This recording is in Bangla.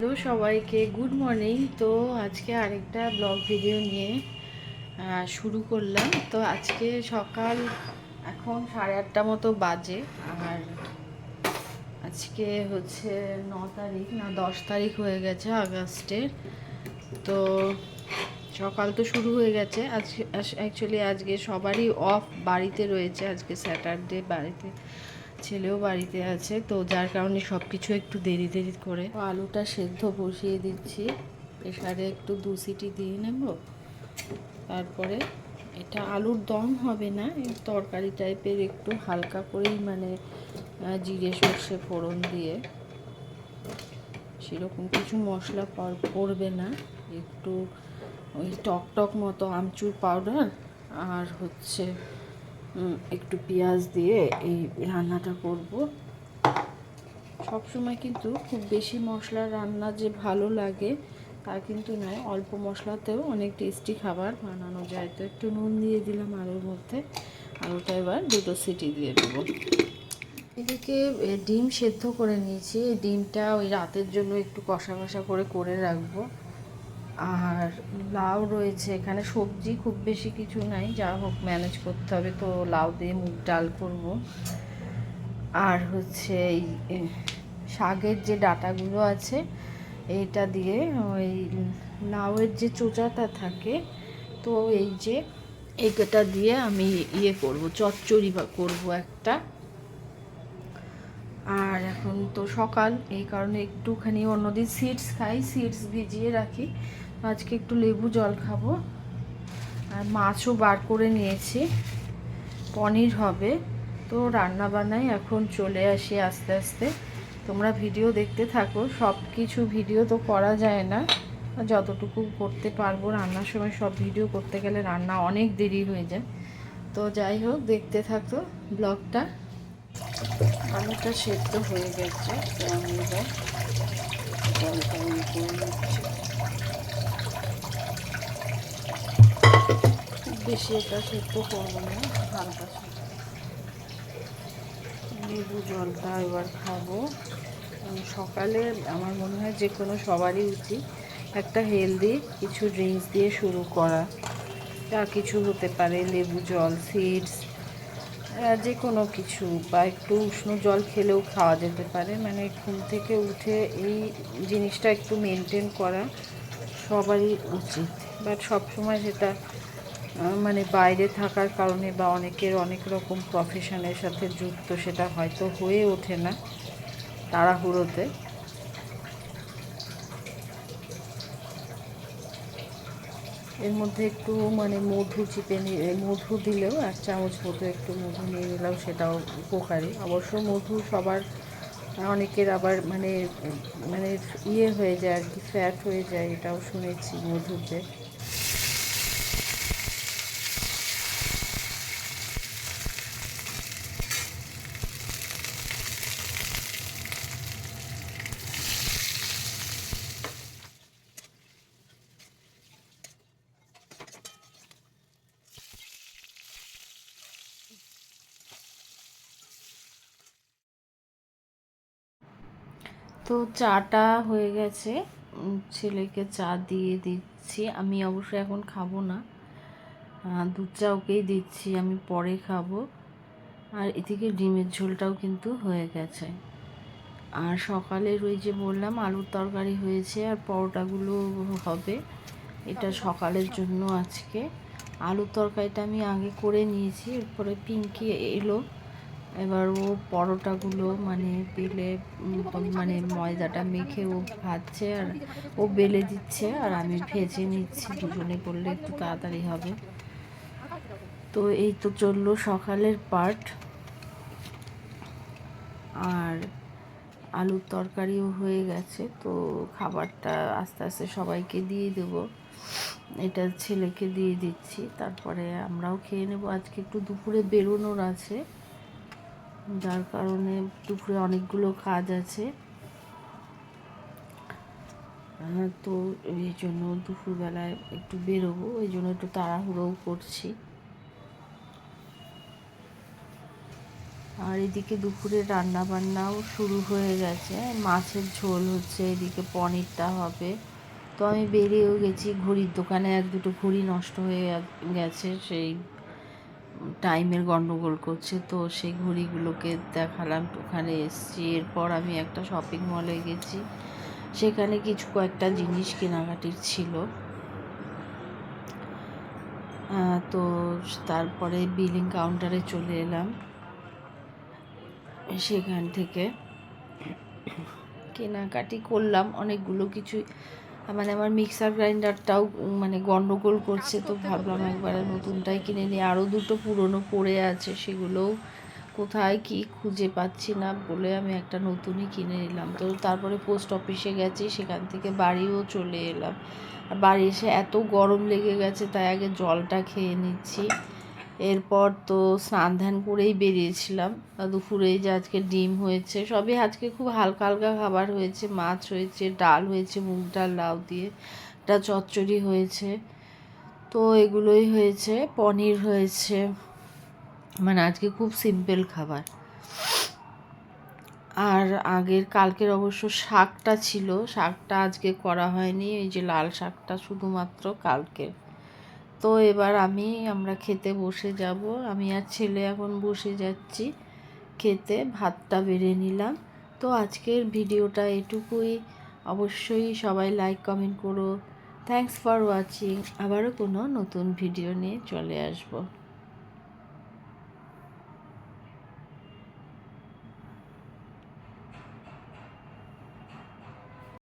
হ্যালো সবাইকে, গুড মর্নিং। তো আজকে আরেকটা ব্লগ ভিডিও নিয়ে শুরু করলাম। তো আজকে সকাল এখন সাড়ে আটটা মতো বাজে, আর আজকে হচ্ছে ন তারিখ, না, দশ তারিখ হয়ে গেছে আগস্টের। তো সকাল তো শুরু হয়ে গেছে। আজকে অ্যাকচুয়ালি আজকে সবারই অফ বাড়িতে রয়েছে, আজকে স্যাটারডে বাড়িতে। ছেলেও বাড়িতে আছে, তো যার কারণে সব কিছু একটু দেরি দেরি করে। আলুটা সেদ্ধ বসিয়ে দিচ্ছি। প্রেশারে একটু দু সিটি দিয়ে নেব। তারপরে এটা আলুর দম হবে না তরকারি টাইপের একটু হালকা করেই মানে জিরে, সর্ষে, ফোড়ন দিয়ে। সেরকম কিছু মশলা পড়বে না। একটু ওই টক টক মতো আমচুর পাউডার আর হচ্ছে একটু পেঁয়াজ দিয়ে এই রান্নাটা করব। সব সময় কিন্তু খুব বেশি মশলা রান্না যে ভালো লাগে, তা কিন্তু নয়। অল্প মশলাতেও অনেক টেস্টি খাবার বানানো যায়। তো একটু নুন দিয়ে দিলাম আলুর মধ্যে আলুটা এবার দুটো সিটি দিয়ে দেবো। এদিকে ডিম সেদ্ধ করে নিয়েছি। ডিমটা ওই রাতের জন্য একটু কষা কষা করে করে রাখব। আর লাউ রয়েছে এখানে, সবজি খুব বেশি কিছু নাই, যা হোক ম্যানেজ করতে হবে। তো লাউ দিয়ে মুগ ডাল করব। আর হচ্ছে এই শাকের যে ডাটাগুলো আছে এটা দিয়ে ওই লাউয়ের যে চোচাটা থাকে, তো এই যে এইটা দিয়ে আমি ইয়ে করব, চচ্চড়ি করব একটা। আর এখন তো সকাল, এই কারণে একটুখানি অন্যদিন সিডস খাই সিডস ভিজিয়ে রাখি। আজকে একটু লেবু জল খাব। আর মাছও বার করে নিয়েছি। পনির হবে। তো রান্না বান্নায় এখন চলে আসি আস্তে আস্তে। তোমরা ভিডিও দেখতে থাকো। সব কিছু ভিডিও তো করা যায় না। যতটুকু করতে পারব রান্নার সময় সব ভিডিও করতে গেলে রান্না অনেক দেরি হয়ে যায়। তো যাই হোক, দেখতে থাকো ব্লগটা। আলুটা সেদ্ধ হয়ে গেছে। আমি জলটা খুব বেশি এটা সেদ্ধ করব না, হালকা লেবু জলটা এবার খাব। সকালে আমার মনে হয় যে কোনো সবারই উচিত একটা হেলদি কিছু ড্রিঙ্কস দিয়ে শুরু করা। যা কিছু হতে পারে, লেবু জল সিডস যে কোনো কিছু, বা একটু উষ্ণ জল খেলেও খাওয়া যেতে পারে। মানে ঘুম থেকে উঠে এই জিনিসটা একটু মেনটেন করা সবারই উচিত। বাট সবসময় সেটা মানে বাইরে থাকার কারণে বা অনেকের অনেক রকম প্রফেশনের সাথে যুক্ত সেটা হয়তো হয়ে ওঠে না তাড়াহুড়োতে। এর মধ্যে একটু মানে মধু চিপে নিয়ে মধু দিলেও এক চামচ মতো একটু মধু নিয়ে নিলেও সেটাও উপকারী। অবশ্য মধু সবার, অনেকের আবার মানে মানে ইয়ে হয়ে যায় আর কি ফ্যাট হয়ে যায়, এটাও শুনেছি মধুতে। তো চাটা হয়ে গেছে। ছেলেকে চা দিয়ে দিচ্ছি। আমি অবশ্য এখন খাব না। দুধ চা ওকেই দিচ্ছি আমি পরে খাব। আর এদিকে ডিমের ঝোলটাও কিন্তু হয়ে গেছে। আর সকালের ওই যে বললাম আলুর তরকারি হয়েছে আর পরোটাগুলো হবে। এটা সকালের জন্য আজকে। আলুর তরকারিটা আমি আগে করে নিয়েছি এরপরে পিঙ্কি এলো। এবার ও পরোটাগুলো মানে বেলে মানে ময়দাটা মেখে ও ভাজছে আর ও বেলে দিচ্ছে আর আমি ভেজে নিচ্ছি, দুজনে করলে একটু তাড়াতাড়ি হবে। তো এই তো চলল সকালের পার্ট। আর আলুর তরকারিও হয়ে গেছে, তো খাবারটা আস্তে আস্তে সবাইকে দিয়ে দেবো। এটা ছেলেকে দিয়ে দিচ্ছি, তারপরে আমরাও খেয়ে নেব। আজকে একটু দুপুরে বেরোনোর আছে। যার কারণে দুপুরে অনেকগুলো কাজ আছে। আহ, তো এই জন্য দুপুরবেলায় একটু বেরোবো ওই জন্য একটু তাড়াহুড়োও করছি। আর এদিকে দুপুরে রান্না বান্নাও শুরু হয়ে গেছে। মাছের ঝোল হচ্ছে এদিকে পনিরটা হবে। তো আমি বেরিয়েও গেছি ঘড়ির দোকানে এক দুটো ঘড়ি নষ্ট হয়ে গেছে সেই টাইমের গন্ডগোল করছে, তো সেই ঘড়িগুলোকে দেখালাম, ওখানে এসছি। এরপর আমি একটা শপিং মলে গেছি। সেখানে কিছু কয়েকটা জিনিস কেনাকাটির ছিল। তো তারপরে বিলিং কাউন্টারে চলে এলাম। সেখান থেকে কেনাকাটি করলাম, অনেকগুলো কিছুই মানে আমার মিক্সার গ্রাইন্ডারটাও মানে গন্ডগোল করছে, তো ভাবলাম একবারে নতুনটাই কিনে নিই। আরও দুটো পুরনো পড়ে আছে, সেগুলোও কোথায় কি খুঁজে পাচ্ছি না বলে আমি একটা নতুনই কিনে নিলাম। তো তারপরে পোস্ট অফিসে গেছি, সেখান থেকে বাড়িও চলে এলাম। আর বাড়ি এসে এত গরম লেগে গেছে, তাই আগে জলটা খেয়ে নিচ্ছি। এরপর তো স্নান ধ্যান করেই বেরিয়েছিলাম। দুপুরে যে আজকে ডিম হয়েছে, সবই আজকে খুব হালকা হালকা খাবার হয়েছে। মাছ হয়েছে, ডাল হয়েছে, মুগ ডাল, লাউ দিয়ে। একটা চচ্চড়ি হয়েছে। তো এগুলোই হয়েছে, পনির হয়েছে। মানে আজকে খুব সিম্পল খাবার। আর আগের, কালকের অবশ্য শাকটা ছিল। শাকটা আজকে করা হয়নি। এই যে লাল শাকটা শুধুমাত্র কালকের। তো এবার আমি, আমরা খেতে বসে যাব। আমি আর ছেলে এখন বসে যাচ্ছি খেতে। ভাতটা বেড়ে নিলাম। তো আজকের ভিডিওটা এটুকুই। অবশ্যই সবাই লাইক কমেন্ট করো। থ্যাংকস ফর ওয়াচিং আবারও কোনো নতুন ভিডিও নিয়ে চলে আসব।